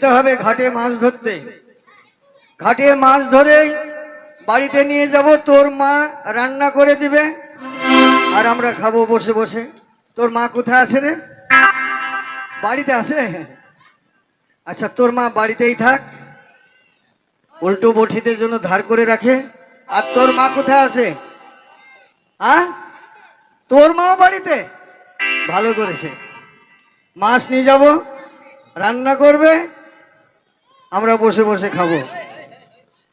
যেতে হবে ঘাটে মাছ ধরতে। ঘাটে মাছ ধরে বাড়িতে নিয়ে যাব, তোর মা রান্না করে দিবে, আর আমরা খাব বসে বসে। তোর মা কোথায় আছে রে? বাড়িতে আছে? আচ্ছা তোর মা বাড়িতেই থাক। উল্টো বঠিদের জন্য ধার করে রাখে। আর তোর মা কোথায় আছে? হ্যাঁ তোর মাও বাড়িতে? ভালো করেছে। মাছ নিয়ে যাব, রান্না করবে আমরা বসে বসে খাব।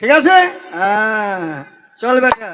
ঠিক আছে? হ্যাঁ চল বেটা।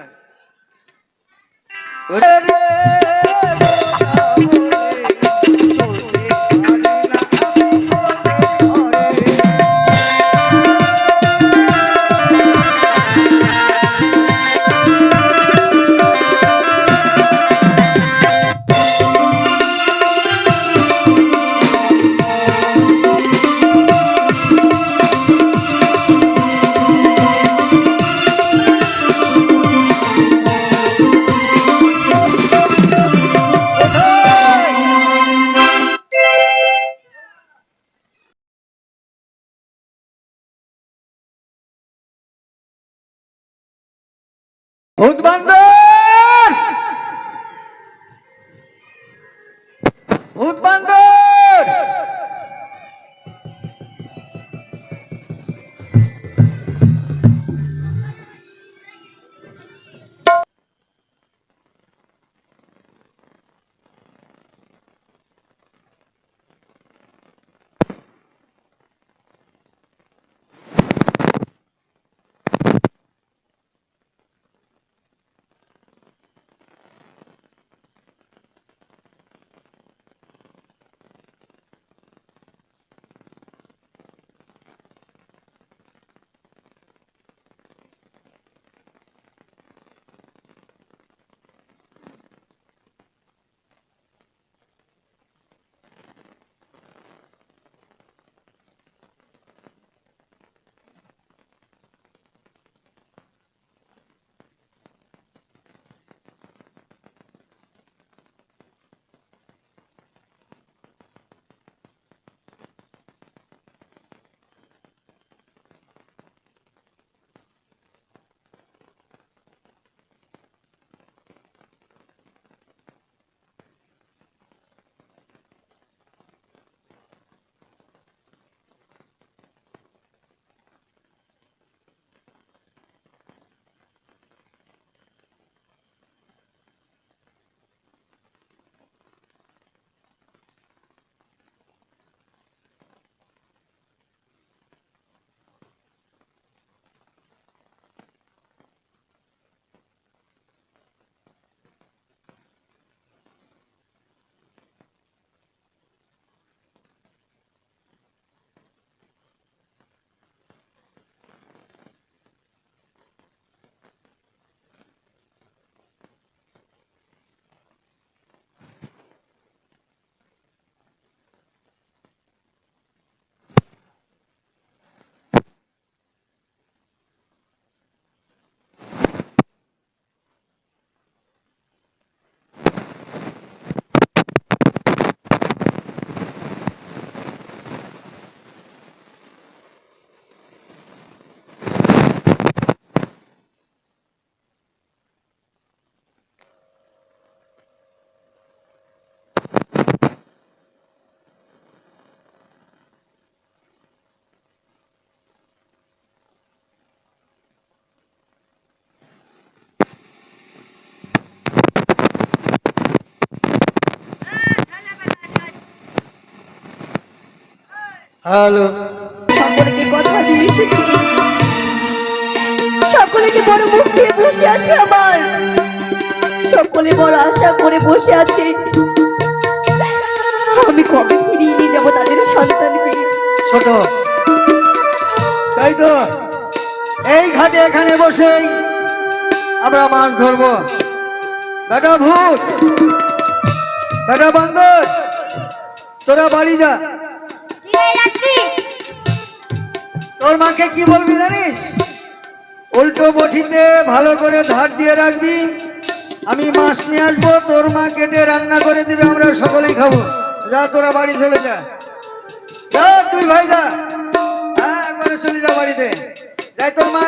হ্যালো। সকলকে কথা দিয়ে এসেছি। সকলেকে বড় মুখ দিয়ে বসে আছে আমার। সকলে বড় আশা করে বসে আছে। আমি কবে ফিরিয়ে নিয়ে যাব তাদের সন্তানকে? ছোট। তাই তো। এই ঘাটে এখানে বসেই আমরা মাছ ধরবো। বেটা ভূত। বেটা বান্দর। তোরা বাড়ি যা। তোর মাকে কি বলবি জানিস? উল্টো বটিতে ভালো করে ধার দিয়ে রাখবি। আমি মাছ নিয়ে আসব, তোর মা কেটে রান্না করে দিবে, আমরা সকলেই খাব। যা, তোরা বাড়ি চলে যা। তুই ভাই যা। চলে যা বাড়িতে। যাই, তোর মা,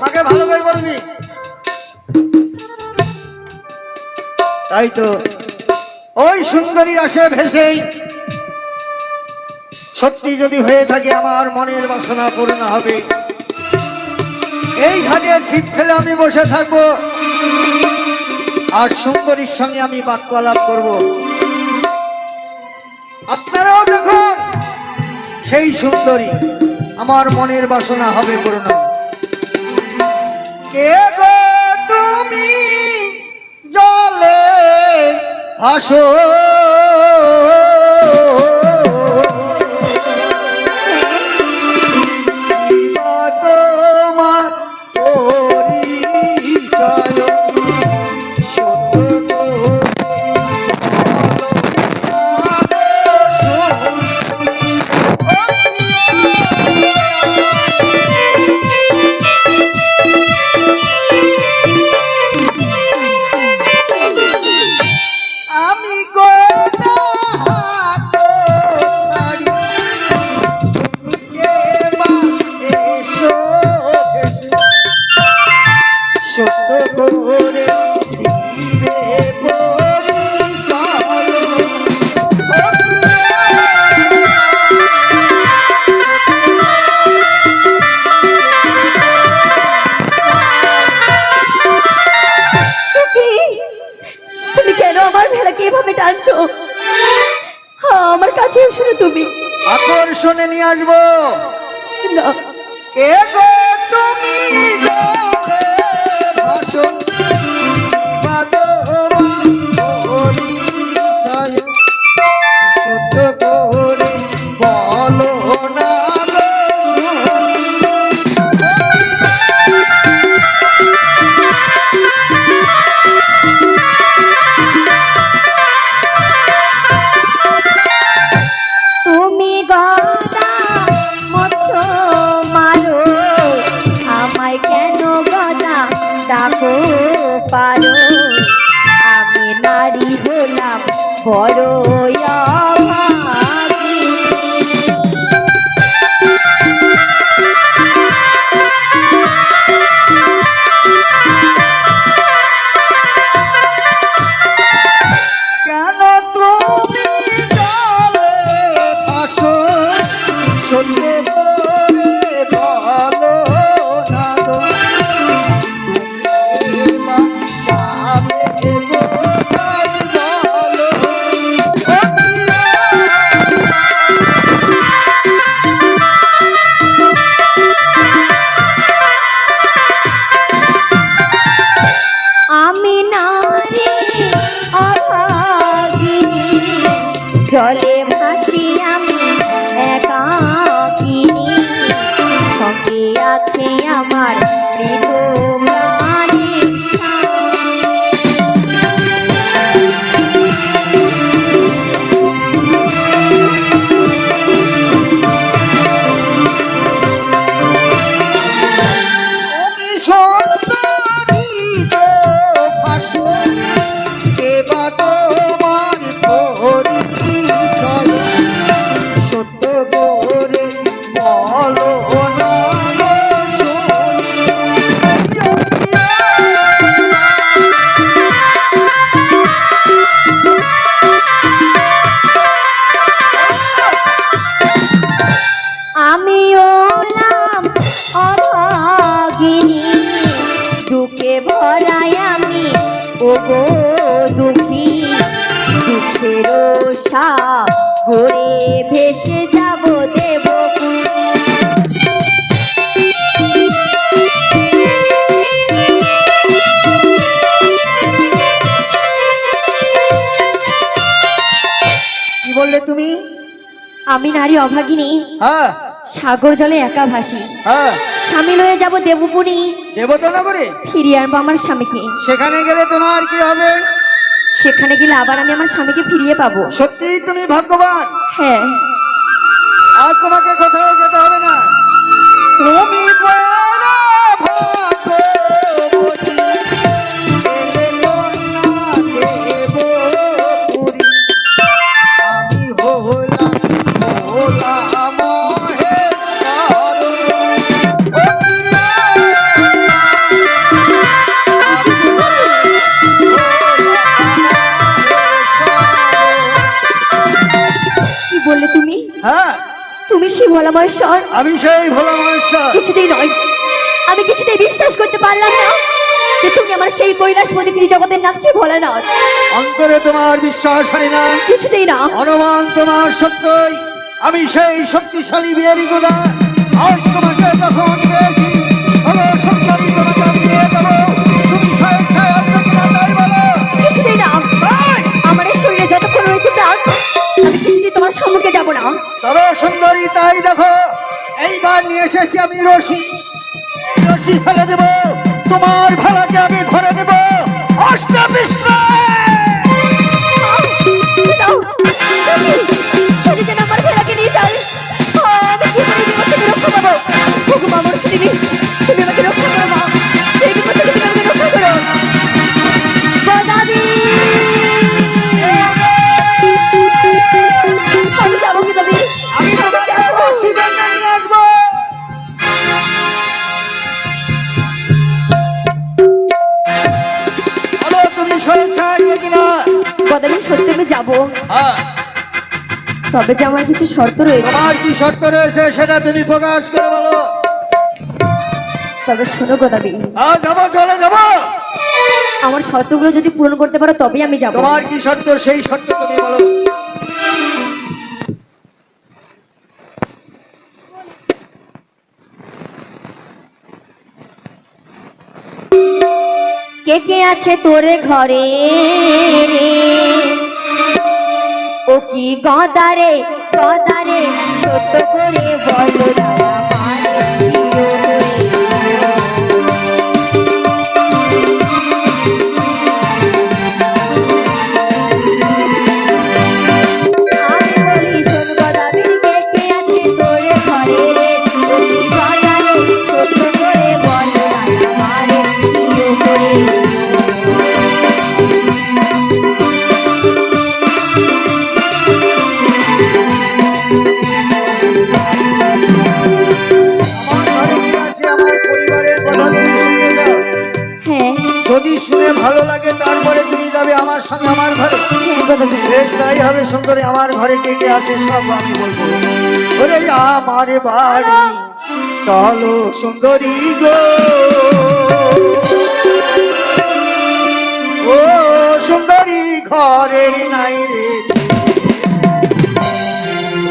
মাকে ভালো করে বলবি। তাই তো। ওই সুন্দরী আসে ভেসেই। সত্যি যদি হয়ে থাকে আমার মনের বাসনা পূর্ণ হবে। এই ঘাটে ছিট ফেলে আমি বসে থাকব। আর সুন্দরীর সঙ্গে আমি বাক্যালাপ করব। আপনারাও দেখুন, সেই সুন্দরী আমার মনের বাসনা হবে পূর্ণ। কে গো তুমি জলে ভাসো? কে গো বললে তুমি? আমি নারী অভাগিনী। হ্যাঁ। সাগর জলে একা ভাসি। হ্যাঁ। সামিল হয়ে যাব দেবপুরী। দেবতনগরে? ফিরিয়ে আনব আমার স্বামীকে। সেখানে গেলে তোমার কি হবে? সেখানে গেলে আবার আমি আমার স্বামীকে ফিরিয়ে পাবো। সত্যিই তুমি ভাগ্যবান। হ্যাঁ। আর তোমাকে কোথাও যেতে হবে না। তুমি হ্যাঁ। তুমি সেই ভোলামহেশ্বর আমি সেই ভোলা মহেশ্বর। কিছুতেই নয়। আমি কিছুতেই বিশ্বাস করতে পারলাম না যে তুমি আমার সেই কৈলাসপতি জগতের নাম সে ভোলানাথ অন্তরে তোমার বিশ্বাস হয় না। কিছুতেই না। অনুমান তোমার সত্যই। আমি সেই শক্তিশালী বিহারি গোদা। আজ তোমাকে যখন তবে সুন্দরী, তাই দেখো, এইবার নিয়ে এসেছি আমি রশি। রশি ফেলে দেব, তোমার ভেলাকে আমি ধরে নেব। তুমি আমার ভেলাকে করে বিপদ থেকে রক্ষা পাবো মা তবে যে আমার কিছু শর্ত রয়েছে? তোমার কি শর্ত রয়েছে সেটা তুমি প্রকাশ করে বলো। তবে শোনো গদাদি হ্যাঁ যাব চলে যাব। আমার শর্তগুলো যদি পূরণ করতে পারো তবেই আমি যাব। তোমার কি শর্ত সেই শর্ত তুমি বলো। কে কে আছে তোরে ঘরে রে? ও কি গদারে গদারে সত্য করে বলো সুন্দরী আমার ঘরে কে কে আছে সব আমি বলব। ওরে আমার বাড়ি, চলো সুন্দরী গো। ও সুন্দরী ঘরের নাই রে।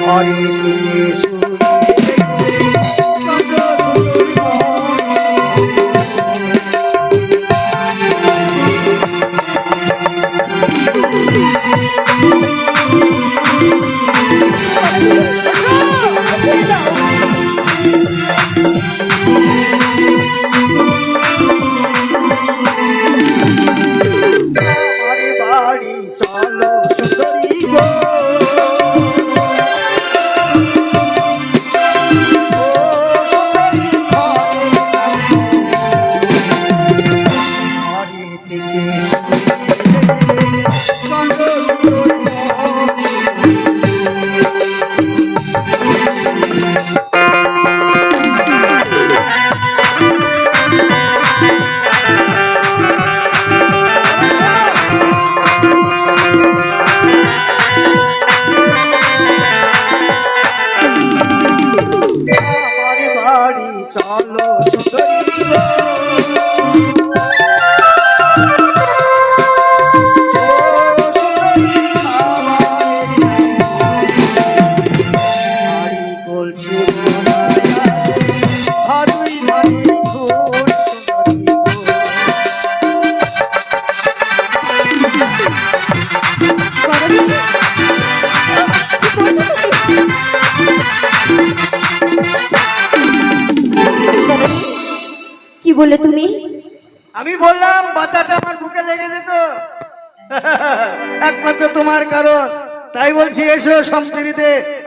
ঘরে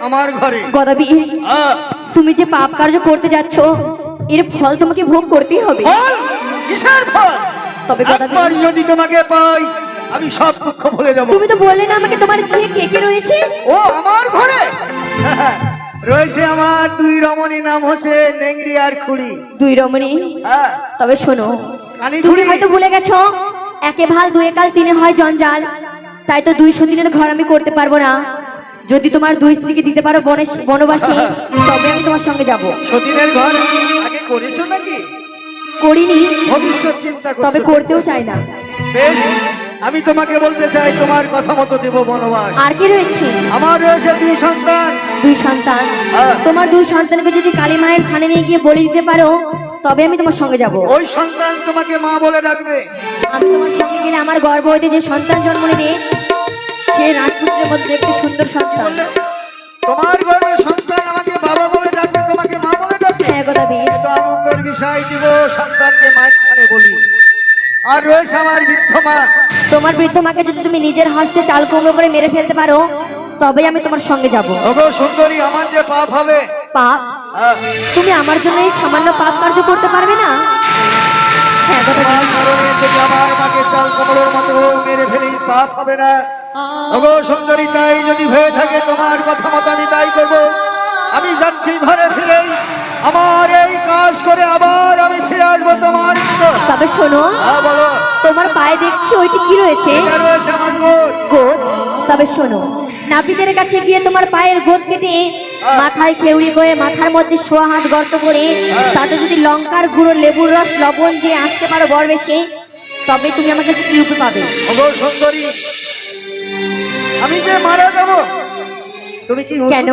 আমার ঘরে। গদাবি তুমি যে পাপ কার্য করতে যাচ্ছ এর ফল তোমাকে ভোগ করতেই হবে। ফল? কিসের ফল? তবে গদাবি যদি তোমাকে পাই আমি সব দুঃখ ভুলে যাব। তুমি তো বললে না আমাকে তোমার গৃহে কে কে রয়েছে? ও আমার ঘরে? রয়েছে আমার দুই রমণী নাম হচ্ছে নেংড়ি আর খুড়ি। দুই রমণী? হ্যাঁ। তবে শোনো তুমি হয়তো ভুলে গেছো একে ভালো দুয়ে কাল তিনে হয় জঞ্জাল। তাই তো দুই সতীনের ঘর আমি করতে পারব না। যদি তোমার দুই স্ত্রীকে দিতে পারো বনে বনবাসে তবে আমি তোমার সঙ্গে যাব। সতীনের ঘর আগে করেছ নাকি? করিনি। ভবিষ্যৎ চিন্তা তবে করতেও চাই না। বেশ আমি তোমাকে বলতে চাই তোমার কথা মতো দেব বনবাস। আর কি রয়েছে? আমার রয়েছে দুই সন্তান। দুই সন্তান। হ্যাঁ। তোমার দুই সন্তানকে যদি কালী মায়ের থানে নিয়ে গিয়ে বলি দিতে পারো তবে আমি তোমার সঙ্গে যাব। ওই সন্তান তোমাকে মা বলে ডাকবে। আমি তোমার সঙ্গে গেলে আমার গর্ব হইতে যে সন্তান জন্ম নেবে সে রাজপুত্রের মধ্যে একটি সুন্দর সন্তান। তোমার গর্বে সন্তান আমাকে বাবা বলে ডাকবে তোমাকে মা বলে ডাকবে? হ্যাঁ কথা বীর এ আনন্দের বিষয় দিব সন্তানকে মায়ের খানে বলি। আর রয়েছে আমার বৃদ্ধ মা। তোমার বৃদ্ধ মাকে যদি তুমি নিজের হাসতে চাল কুমড়ো করে মেরে ফেলতে পারো তবেই আমি তোমার সঙ্গে যাব। ওগো সুন্দরী আমার যে পাপ হবে। পাপ? হ্যাঁ, তুমি আমার জন্য এই সামান্য পাপ কার্য করতে পারবে না? হ্যাঁ কথা তোমার কারণে যদি আমার মাকে চাল কমলোর মতো মেরে ফেলি পাপ হবে না। ওগো সুন্দরী তাই যদি হয়ে থাকে তোমার কথা মতো আমি তাই করব। আমি যাচ্ছি ঘরে ফিরেই আমার এই কাজ করে আবার আমি ফিরে আসব তোমার তবে শোনো হ্যাঁ বলো। তোমার পায়ে দেখছি ওইটি কি রয়েছে? গোদ তবে শোনো নাপিতের কাছে গিয়ে তোমার পায়ের গোদ কেটে মাথায় খেউড়ি করে মাথার মধ্যে সোয়া হাত গর্ত করে তাতে যদি লঙ্কার গুঁড়ো লেবুর রস লবণ দিয়ে আসতে পারো বর বেশে তবে তুমি আমাকে রূপে পাবে। সুন্দরী আমি যে মারা যাব? তুমি কি কেন?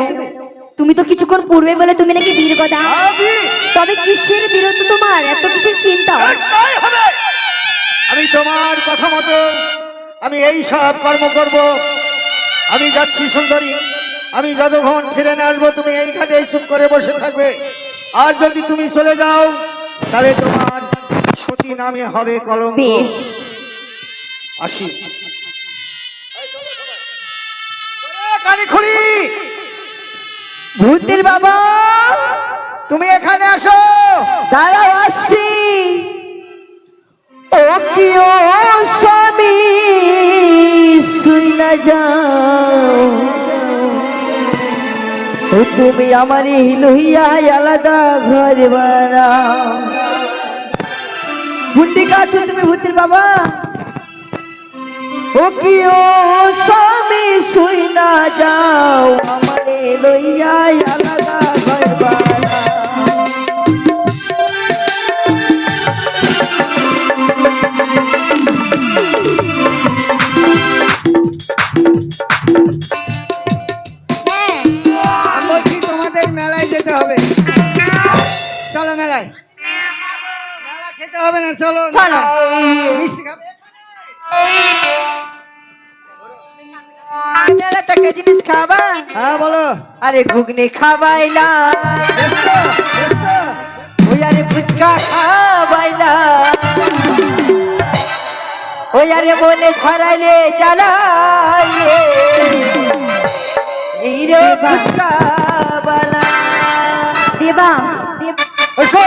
তুমি তো কিছুক্ষণ পূর্বে বলে তুমি নাকি বীর কথা। তবে কিসের বিরত তোমার? এত কিসের চিন্তা? আমি তোমার কথা মতো আমি এই সব কর্ম করব। আমি যাচ্ছি সুন্দরী। আমি যতক্ষণ ফিরে না আসব। তুমি এই ঘাটে চুপ করে বসে থাকবে। আর যদি তুমি চলে যাও তাহলে তোমার সতী নামে হবে কলঙ্ক। বেশ। আসি কালীখুড়ি ভূতের বাবা তুমি এখানে আসো। দাঁড়াও আসছি। ও কি ও স্বামী শুই না যাও তুমি আমার হিলহিয়া আলাদা ঘর বানাও। ভূতি কাছো তুমি ভূতের বাবা। ও কি ও স্বামী শুই না যাও। আমারে লইয়া আলাদা ঘর বানাও আমি মেলায় যেতে হবে। চলো মেলায় মেলা খেতে হবে না চলো চলো। মিষ্টি খাবে? মেলা থেকে জিনিস খাবা? হ্যাঁ বলো। আরে ঘুগনি খাবাইলা। ওই আরে ফুচকা খাবাইলা ওই আরে মনে ধরাইলে জ্বালাইলে এই রে ফুচকা বালা দেবা। ঘুগনি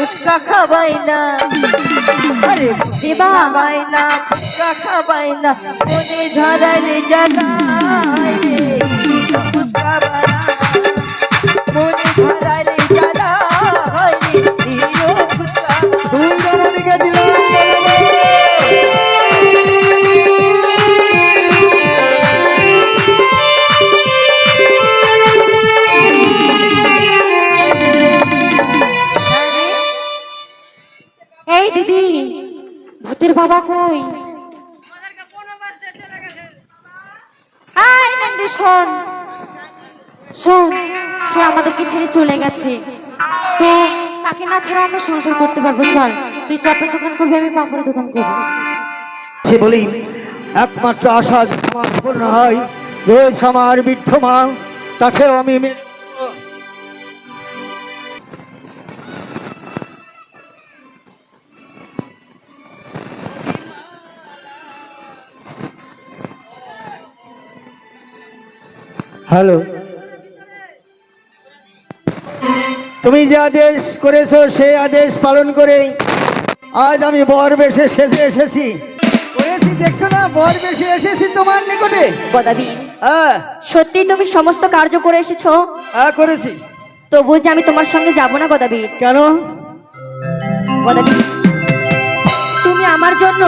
আরে খাবাই না। আরে দেবা খাবাইলা ফুচকা খাবাইলা মনে ধরাইলে জ্বালাইলে ফুচকা বানা মনে ধরাইলে বাবা কই? শোন শোন, সে আমাদেরকে ছেড়ে চলে গেছে। তো তাকে না ছাড়া আমরা সংসার করতে পারব, চল। তুই চপের দোকান করবি, আমি পাপড়ের দোকান করব। সে বলি, একমাত্র আশা আমার হয়। রয়েছে আমার বৃদ্ধ মা, তাকেও আমি হ্যালো। তুমি যে আদেশ করেছ সেই আদেশ পালন করে আজ আমি বর বেশে সেজে এসেছি। করেছি দেখছ না? বর বেশে এসেছি তোমার নিকটে। হ্যাঁ। সত্যি তুমি সমস্ত কার্য করে এসেছ? হ্যাঁ করেছি। তবু যে আমি তোমার সঙ্গে যাব না গদাবীর কেন? তুমি আমার জন্য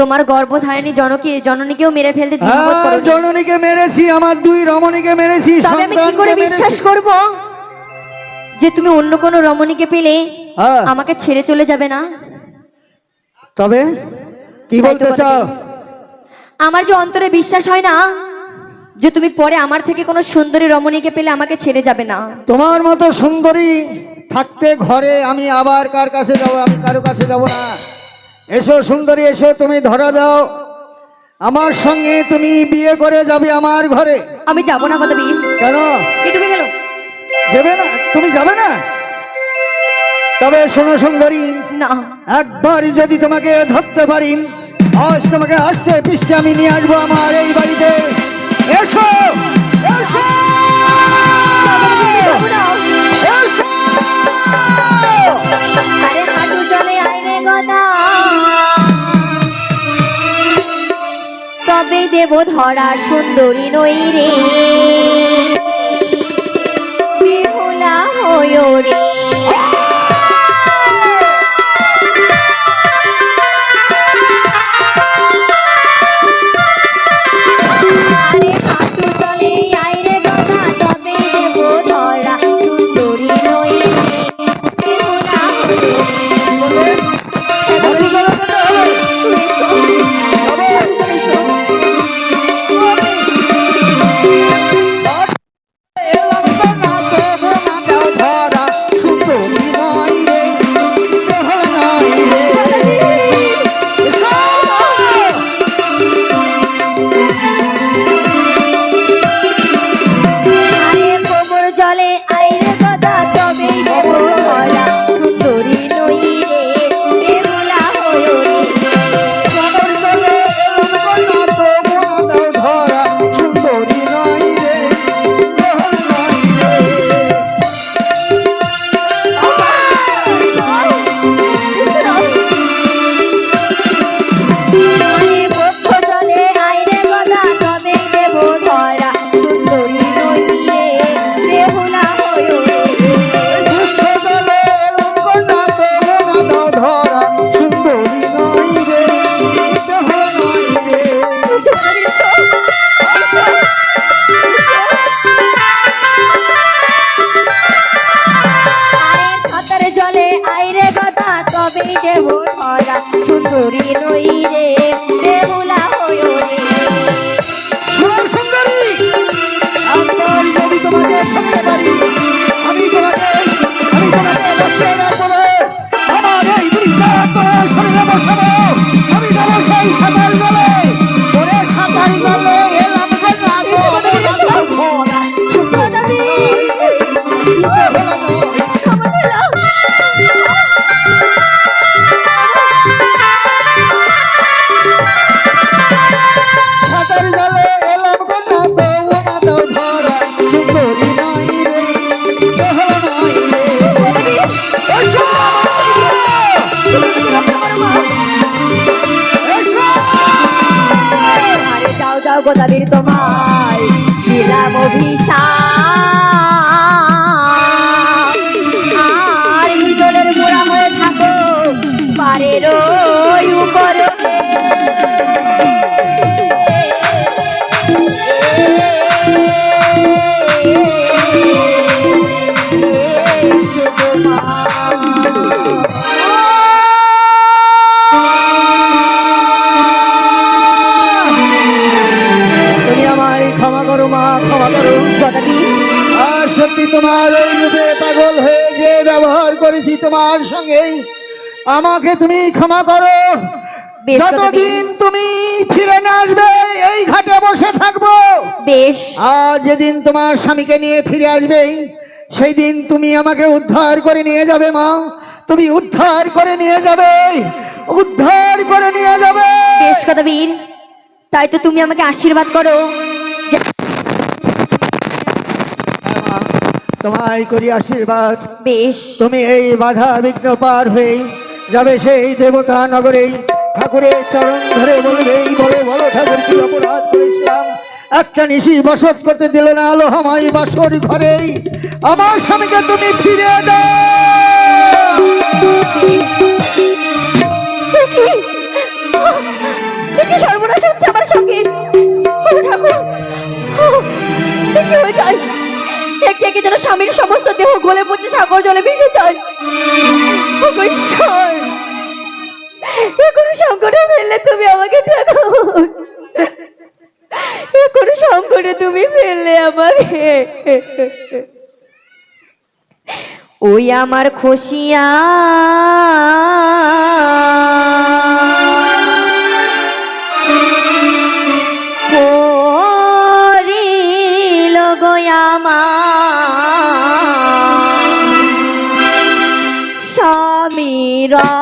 তোমার গর্ভধারিণী জনকে জননীকেও মেরে ফেলতে দ্বিধাবোধ হ্যাঁ করোনি। জননীকে মেরেছি আমার দুই রমণীকে মেরেছি তবে আমি কি করে সন্তানকে বিশ্বাস মেরেছি করব যে তুমি অন্য কোনো রমণীকে পেলে হ্যাঁ। আমাকে ছেড়ে চলে যাবে না? তবে কি তাই তো বলতে কথা চাও? আমার যে অন্তরে বিশ্বাস হয় না যে তুমি পরে আমার থেকে কোনো সুন্দরী রমণীকে পেলে আমাকে ছেড়ে যাবে না। তোমার মতো সুন্দরী থাকতে ঘরে আমি আবার কার কাছে যাব? আমি কারও কাছে যাব না। এসো সুন্দরী এসো তুমি ধরা দাও। আমার সঙ্গে তুমি বিয়ে করে যাবে আমার ঘরে। আমি যাব না কথা বিয়ে কেন? ডুবে গেল? যাবে না? তুমি যাবে না? তবে শোনো সুন্দরী না। একবার যদি তোমাকে ধরতে পারি আজ তোমাকে আসতে পিষ্টে আমি নিয়ে আসব আমার এই বাড়িতে। এসো! এসো! এসো! আরে চলে আয় রে গদা। তবে দেব ধরা সুন্দরী নই রে। বিহুলা হয় রে। আমি তোমাকে আমি তোমাকে বসিয়ে রাখব আমার এই দুইটা তোমার শরীরে বসাবো আমি যাব সেই সাঁতার You know. আমাকে তুমি ক্ষমা করো। যতদিন তুমি ফিরে না আসবে এই ঘাটে বসে থাকব। বেশ। আর যেদিন তোমার স্বামীকে নিয়ে ফিরে আসবে সেই দিন তুমি আমাকে উদ্ধার করে নিয়ে যাবে মা। তুমি উদ্ধার করে নিয়ে যাবে। উদ্ধার করে নিয়ে যাবে। বেশ কথা বীর তাই তো তুমি আমাকে আশীর্বাদ করো। তোমায় করি আশীর্বাদ। বেশ। তুমি এই বাধা বিঘ্ন পার হয়ে যাবে সেই দেবতা নগরে। ঠাকুরের চরণ ধরে বলবে, এই বলে, বলো ঠাকুর কি অপরাধ করেছিলাম? একটা নিশি বসত করতে দিলে না আলো আমায় বাসর ঘরে। আমার স্বামীকে তুমি ফিরে দাও। সর্বনাশ হচ্ছে আমার সঙ্গে? ঠাকুর কি হয়ে যায়? একে একে যেন স্বামীর সমস্ত দেহ গলে পড়ছে, সাগর জলে ভেসে যায়। ঈশ্বর! কোনো সংকটে ফেললে তুমি আমাকে ঠাকুর এ কোনো সংকটে তুমি ফেললে আমাকে। ওই আমার খসিয়া স্বামী